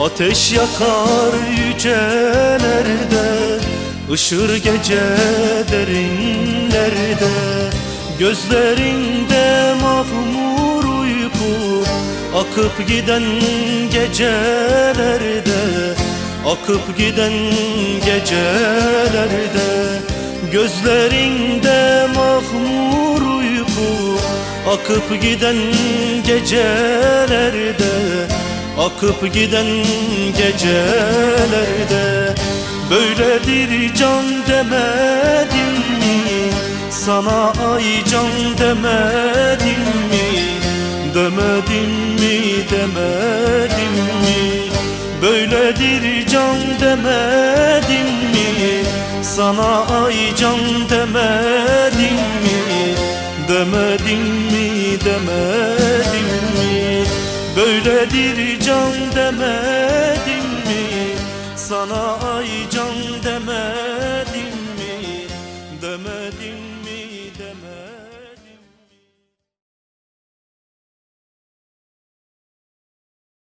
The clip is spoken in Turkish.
Ateş yakar yücelerde Işır gece derinlerde. Gözlerinde mahmur uyku Akıp giden gecelerde. Akıp giden gecelerde Gözlerinde mahmur uyku Akıp giden gecelerde Akıp giden gecelerde Böyledir can demedim mi? Sana ay can demedim mi? Demedim mi demedim mi? Böyledir can demedim mi? Sana ay can demedim mi? Demedim mi demedim mi Böyledir can demedim mi? Sana ay can demedim mi? Demedim mi demedim